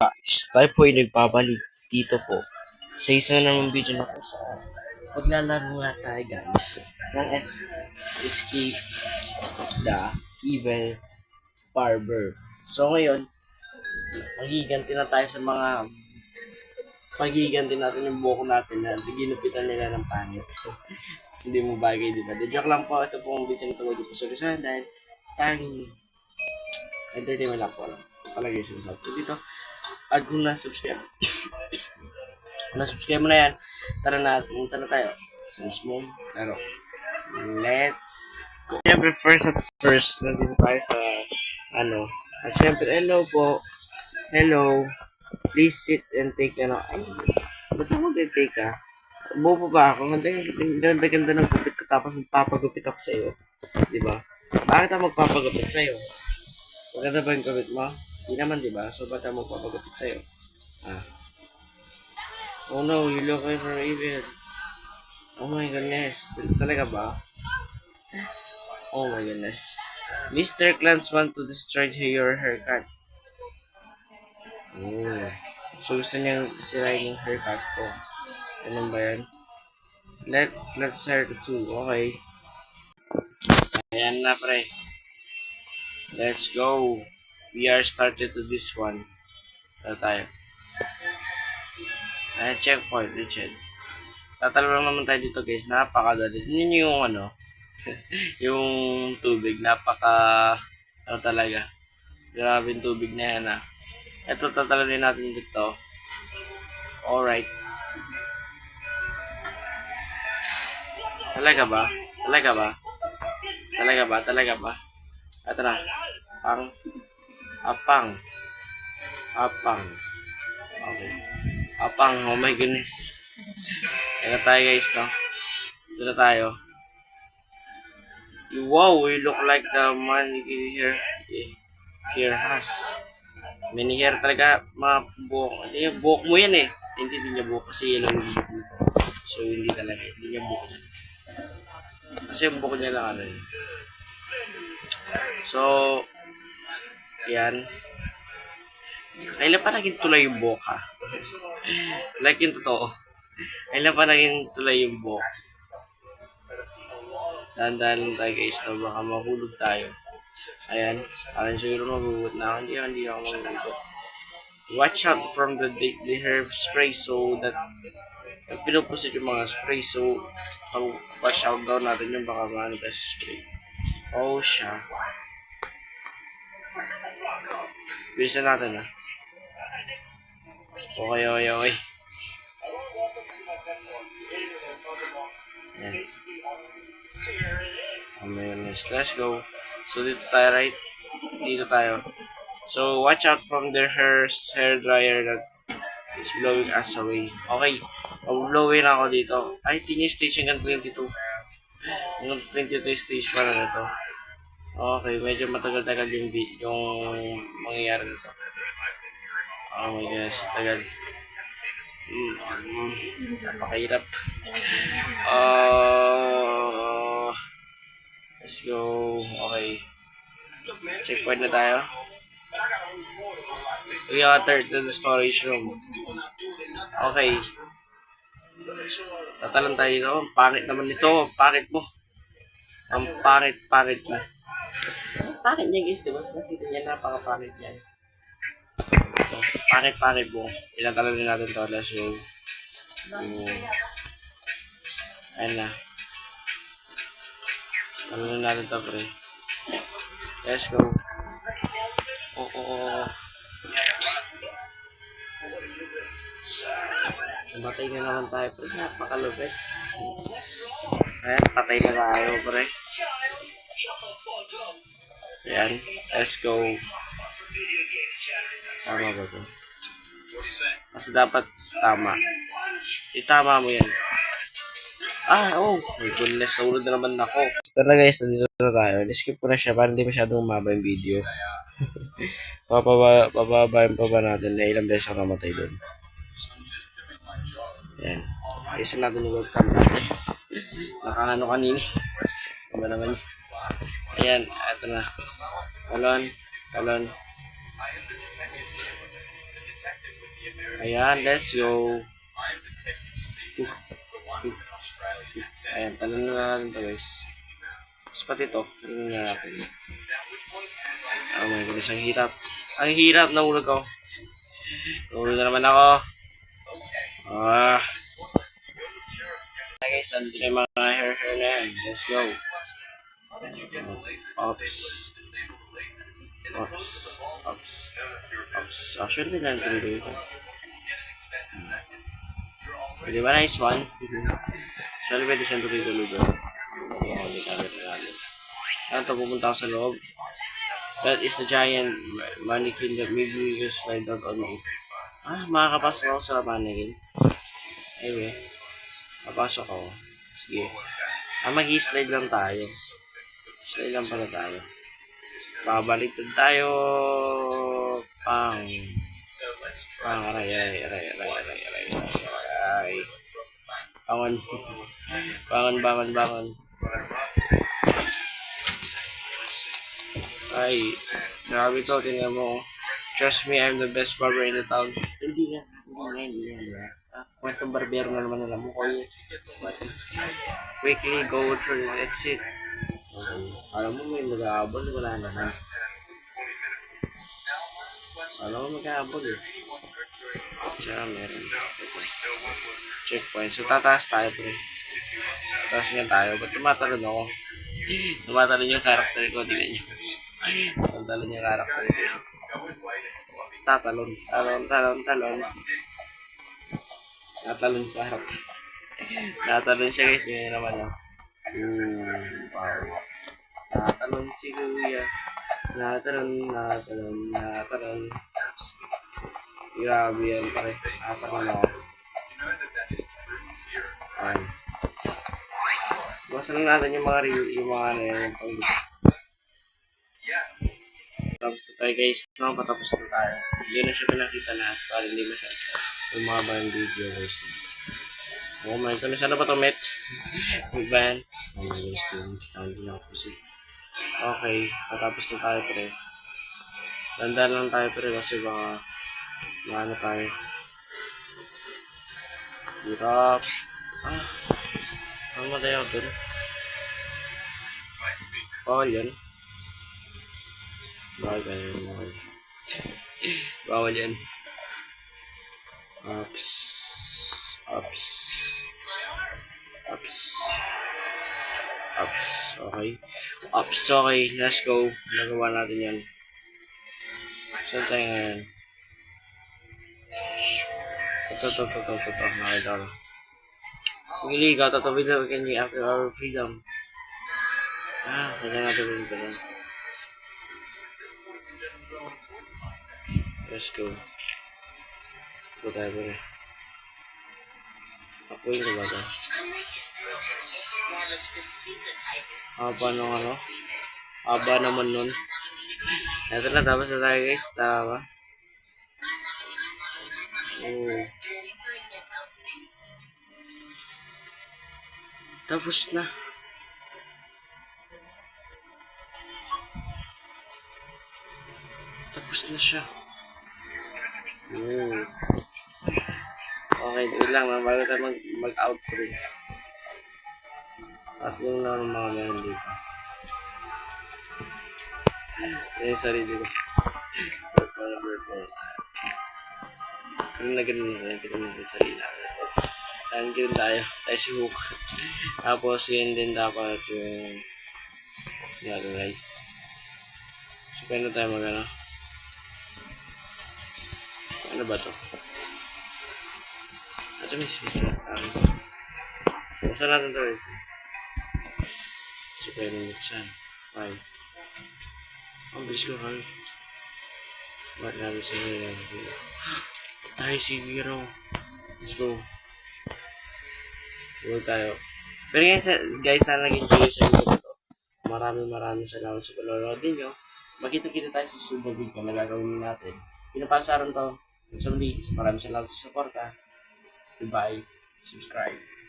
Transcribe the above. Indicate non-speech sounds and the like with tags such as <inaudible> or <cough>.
guys, tayo po ay nagbabalik dito po sa isa na namang video na kung saan maglalaro nga tayo guys ng es- Escape the Evil Barber. So ngayon, magiganti na tayo sa mga pagiganti natin yung buhok natin na ginupitan nila ng pangit. Tapos <laughs> hindi mo bagay, di ba? The joke lang po, ito po ang video na tawag po sa dahil tanging entertainment lang po lang. Talaga yung sinasabi ko dito. At kung na-subscribe, na-subscribe mo na yan, tara na, punta na tayo sa mismong laro. Let's go. Siyempre, first at first, nandito tayo sa, ano, at siyempre, hello po, hello, please sit and take, ano, ay, ba't ako take ka? Bobo ba ako? Ganda yung ganda, ganda ng gupit ko tapos magpapagupit ako sa iyo. Di ba? Bakit ako magpapagupit sa iyo? Maganda ba yung gupit mo? Hindi naman, di ba? So, ba't ako magpapagupit sa iyo? Ah. Oh no, you look like for evil. Oh my goodness. Talaga ba? Oh my goodness. Mr. Clans want to destroy your haircut. Oh. So gusto niyang sirain yung haircut ko. Ganun ba yan? Let, let's start two. Okay. Ayan na pre. Let's go. We are started to this one. Ito tayo. Ayan, checkpoint, Richard. Tatalo lang naman tayo dito guys. Napakadali. Yun yung ano. <laughs> yung tubig. Napaka... Ano talaga. Grabe yung tubig na yan ah. Ito tatalon natin dito. Alright. Talaga ba? Talaga ba? Talaga ba? Talaga ba? Ito na. Pang. Apang. Apang. Okay. Apang. Oh my goodness. Ito tayo guys, no? Ito na tayo. Wow, you look like the man here. Here has. Many hair talaga, mga buhok. Hindi, buhok mo yan eh. Hindi, hindi niya buhok kasi yellow yung. So, hindi talaga. Hindi niya buhok yan. Kasi yung buhok niya lang ano yun. So, yan. Kailan pa naging tulay yung buhok ha? like yung totoo. Kailan pa naging tulay yung buhok? Dahan-dahan lang tayo guys na baka mahulog tayo. Ayan, parang siguro magugot na ako. Hindi, hindi ako magugot. Watch out from the the hair spray so that pinupusit yung mga spray so pag watch out daw natin yung baka maano spray. Oh, siya. Bilisan natin ah. Okay, okay, okay. My goodness. Let's go. So, dito tayo, right? Dito tayo. So, watch out from their hair, hair dryer that is blowing us away. Okay. Mag-blowin ako dito. Ay, tinyo stage hanggang 22. Hanggang 22 stage para na to. Okay, medyo matagal-tagal yung, yung mangyayari nito. Oh my gosh, tagal. Mm, mm, napakahirap. Uh, let's go. Okay. Checkpoint na tayo. We are third to the storage room. Okay. Tatalan tayo dito. Ang pangit naman nito. Ang Pangit mo. Ang pangit-pangit mo. Ang Pangit niya guys, di ba? Nakita niya napaka-pangit niya. So, pangit-pangit mo. Ilang talan din natin to. Let's go. Um, ayun na. Talan natin to, pre. Let's go. Oo, oo, oo. Namatay na naman tayo, pre. Napakalupit. Ayan, patay na tayo, pre. Ayan, let's go. Tama ba to? Kasi dapat tama. Itama mo yan. Ah, oh. My goodness, nahulog na naman ako. Pero guys, nandito na tayo. Skip ko na siya para hindi masyadong umaba yung video. <laughs> Papaba, pababayan pa ba natin na ilang beses ako namatay doon. Yan. Isa natin yung webcam natin. Nakakano kanini. Sama naman yun. Ayan, eto na. Talon, talon. Ayan, let's go. Ayan, talon na natin to guys. Tapos pati to, talon na natin. Oh my goodness, ang hirap. Ang hirap, nahulog ako. Nahulog na naman ako. Ah. Hey guys, nandito na yung mga hair hair na yan. Let's go. Ops. Ops. Ops. Ops. Actually, nandito dito. Pwede ba nice one? <laughs> Actually, pwede siyang tuloy-tuloy. Oo, hindi kami tagalog. Ano to, pupunta ako sa loob. That is the giant mannequin that made me use slide out on me. Ah, makakapasok ako sa mannequin. Anyway, papasok ako. Sige. Ah, mag-slide lang tayo. So, ilan pala tayo? Pabaliktad tayo pang pang aray, aray, aray, aray, aray, aray, aray. Bangon. bangon, bangon, bangon. Ay, grabe to, tingnan mo. Trust me, I'm the best barber in the town. Hindi nga, hindi nga, hindi nga. Ah, Kwentong barbero na naman alam mo ko yun. Quickly go through the exit. Alam mo may mag-aabol, wala naman. Alam mo mag-aabol eh. Siya, meron. Checkpoint. So, tataas tayo, pre. Tataas nga tayo. Ba't tumatalon ako? <gasps> tumatalon yung karakter ko, tingnan nyo. Tumatalon yung karakter ko. Tatalon. Talon, talon, talon. Natalon yung karakter. Natalon siya guys, ganyan naman oh. Ooh, wow. Natalon si Kuya. Natalon, natalon, natalon. Grabe yan pare. Natalon ako. Ayan. Basta na natin yung mga reel, yung mga ano yung pang Tapos na tayo guys, no, patapos na tayo. Hindi na siya pinakita lahat para hindi masyado umaba yung video guys. Oh my goodness, ano ba to, Met? Big Bang. Oh my goodness, team. Hindi na ako kasi. Okay, patapos na tayo pre. Dandan lang tayo pre kasi baka maano tayo. Hirap. Ah. Ang matay ako dun. Bawal yan. Bawal ganyan. Bawal. <laughs> Bawal yan. Ups. Ups. Ups. Ups. Okay. Ups. Okay. Let's go. Nagawa natin yan. Saan tayo ngayon? Ito, ito, ito, ito, ito. Nakita ko. Pumili ka, tatawid na kanya after our freedom. Ah, kaya natin rin lang. Let's go. Ito tayo rin? Ako yung ba ito? Haba nung ano? Haba naman nun. Ito na, tapos na tayo guys. Tama. Oh. Tapos na. Tapos na siya. Oh. Okay, wait lang. Bago tayo mag, mag-outro. At yung lang mga meron dito. Yan yung sarili ko. Para birthday. Ganun na ganun na ganun. Ganun na ganun sarili ako. Ayan, ganun tayo. Tayo si Hook. Tapos, yan din dapat yung nagagay. So, paano tayo magana? Ano ba to? Ito mismo. Um, Basta natin ito. Ito. 10 minutes yan. 5. Ang bilis ko kami. Ba't namin sinira ng zero? tayo si Vero. Let's go. Siguro tayo. Pero guys, guys sana nag-enjoy sa video ko. Maraming maraming salamat sa panonood ninyo. Magkita-kita tayo sa susunod video na gagawin natin. Pinapasaran to. Sa muli, maraming salamat sa suporta. Goodbye. Subscribe.